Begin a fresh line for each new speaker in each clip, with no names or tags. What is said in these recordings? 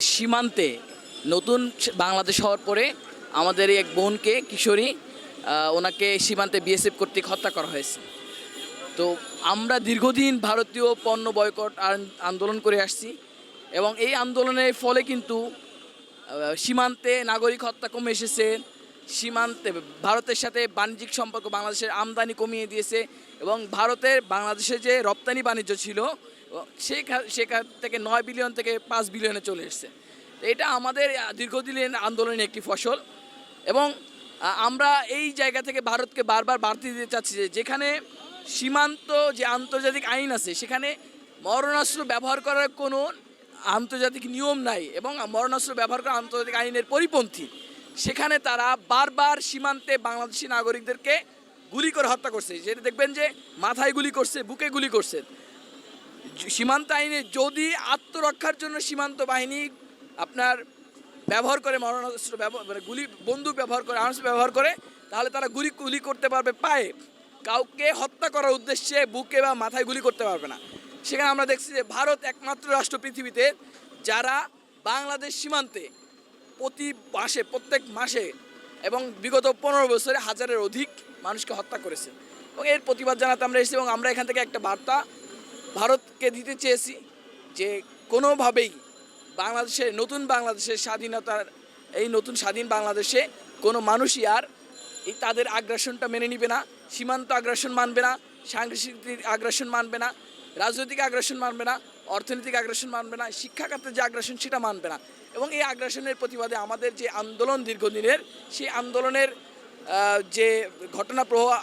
সীমান্তে নতুন বাংলাদেশ হওয়ার পরে আমাদের এক বোনকে, কিশোরী ওনাকে সীমান্তে বিএসএফ কর্তৃক হত্যা করা হয়েছে। তো আমরা দীর্ঘদিন ভারতীয় পণ্য বয়কট আন্দোলন করে আসছি এবং এই আন্দোলনের ফলে কিন্তু সীমান্তে নাগরিক হত্যা কমে এসেছে, সীমান্তে ভারতের সাথে বাণিজ্যিক সম্পর্ক বাংলাদেশের আমদানি কমিয়ে দিয়েছে এবং ভারতের বাংলাদেশে যে রপ্তানি বাণিজ্য ছিল সেখান থেকে নয় বিলিয়ন থেকে পাঁচ বিলিয়নে চলে এসেছে। এটা আমাদের দীর্ঘদিনের আন্দোলনের একটি ফসল এবং আমরা এই জায়গা থেকে ভারতকে বারবার বাড়তি দিতে চাচ্ছি যে যেখানে সীমান্ত যে আন্তর্জাতিক আইন আছে, সেখানে মরণাস্ত্র ব্যবহার করার কোনো আন্তর্জাতিক নিয়ম নাই এবং মরণাস্ত্র ব্যবহার করা আন্তর্জাতিক আইনের পরিপন্থী, সেখানে তারা বারবার সীমান্তে বাংলাদেশি নাগরিকদেরকে গুলি করে হত্যা করছে। যেটা দেখবেন যে মাথায় গুলি করছে, বুকে গুলি করছে। সীমান্ত আইনে যদি আত্মরক্ষার জন্য সীমান্ত বাহিনী আপনার ব্যবহার করে মরণাস্ত্র ব্যবহার গুলি, বন্দুক ব্যবহার করে, আর্মস ব্যবহার করে, তাহলে তারা গুলি গুলি করতে পারবে, পায়ে। কাউকে হত্যা করার উদ্দেশ্যে বুকে বা মাথায় গুলি করতে পারবে না। সেখানে আমরা দেখছি যে ভারত একমাত্র রাষ্ট্র পৃথিবীতে যারা বাংলাদেশ সীমান্তে প্রতি মাসে, প্রত্যেক মাসে এবং বিগত পনেরো বছরে হাজারের অধিক মানুষকে হত্যা করেছে। এবং এর প্রতিবাদ জানাতে আমরা এসেছি এবং আমরা এখান থেকে একটা বার্তা ভারতকে দিতে চেয়েছি যে কোনোভাবেই বাংলাদেশের নতুন বাংলাদেশের স্বাধীনতার, এই নতুন স্বাধীন বাংলাদেশে কোনো মানুষই আর এই তাদের আগ্রাসনটা মেনে নিবে না, সীমান্ত আগ্রাসন মানবে না, সাংস্কৃতিক আগ্রাসন মানবে না, রাজনৈতিক আগ্রাসন মানবে না, অর্থনৈতিক আগ্রাসন মানবে না শিক্ষা যে আগ্রাসন সেটা মানবে না। এবং এই আগ্রাসনের প্রতিবাদে আমাদের যে আন্দোলন দীর্ঘদিনের, সেই আন্দোলনের যে ঘটনা প্রবাহ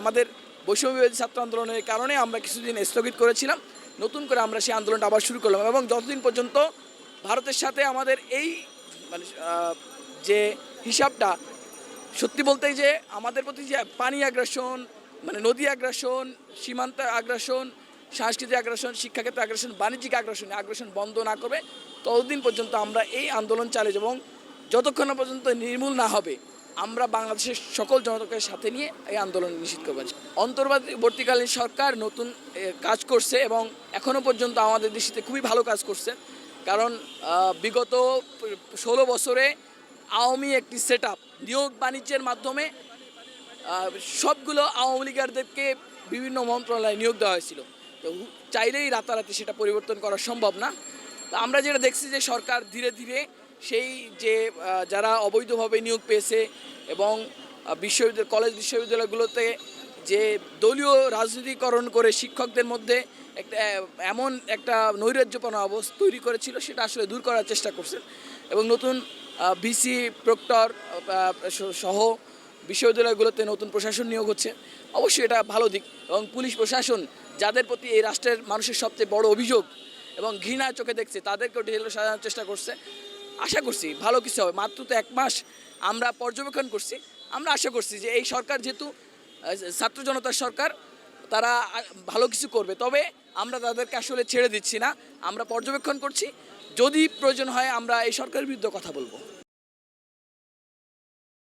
আমাদের বৈষম্য বিরোধী ছাত্র আন্দোলনের কারণে আমরা কিছুদিন স্থগিত করেছিলাম। নতুন করে আমরা সেই আন্দোলনটা আবার শুরু করলাম এবং যতদিন পর্যন্ত ভারতের সাথে আমাদের এই মানে যে হিসাবটা, সত্যি বলতে যে আমাদের প্রতি যে পানি আগ্রাসন মানে নদী আগ্রাসন সীমান্ত আগ্রাসন সাংস্কৃতিক আগ্রাসন শিক্ষাক্ষেত্রে আগ্রাসন বাণিজ্যিক আগ্রাসন আগ্রাসন বন্ধ না করবে ততদিন পর্যন্ত আমরা এই আন্দোলন চালিয়ে যাব এবং যতক্ষণ পর্যন্ত নির্মূল না হবে আমরা বাংলাদেশের সকল জনতাকে সাথে নিয়ে এই আন্দোলন নিশ্চিত করব অন্তর্বর্তীকালীন সরকার নতুন কাজ করছে এবং এখনও পর্যন্ত আমাদের দৃষ্টিতে খুবই ভালো কাজ করছে। কারণ বিগত ষোলো বছরে আওয়ামী একটি সেট নিয়োগ বাণিজ্যের মাধ্যমে সবগুলো আওয়ামী লীগারদেরকে বিভিন্ন মন্ত্রণালয়ে নিয়োগ দেওয়া হয়েছিল। তো চাইলেই রাতারাতি সেটা পরিবর্তন করা সম্ভব না। তো আমরা যেটা দেখছি যে সরকার ধীরে ধীরে সেই যে যারা অবৈধভাবে নিয়োগ পেয়েছে এবং বিশ্ববিদ্যালয়, কলেজ বিশ্ববিদ্যালয়গুলোতে যে দলীয় রাজনীতিকরণ করে শিক্ষকদের মধ্যে একটা, এমন একটা নৈরাজ্যপনা অবস্থা তৈরি করেছিল, সেটা আসলে দূর করার চেষ্টা করছেন। এবং নতুন ভিসি, প্রক্টর সহ বিশ্ববিদ্যালয়গুলোতে নতুন প্রশাসন নিয়োগ হচ্ছে। অবশ্যই এটা ভালো দিক এবং পুলিশ প্রশাসন যাদের প্রতি এই রাষ্ট্রের মানুষের সবচেয়ে বড় অভিযোগ এবং ঘৃণা চোখে দেখছে, তাদেরকেও ঢেলে সাজানোর চেষ্টা করছে। আশা করছি ভালো কিছু হবে। মাত্র তো এক মাস আমরা পর্যবেক্ষণ করছি। আমরা আশা করছি যে এই সরকার যেহেতু ছাত্র জনতার সরকার, তারা ভালো কিছু করবে। তবে আমরা তাদেরকে আসলে ছেড়ে দিচ্ছি না। আমরা পর্যবেক্ষণ করছি। যদি প্রয়োজন হয় আমরা এই সরকারের বিরুদ্ধে কথা বলব।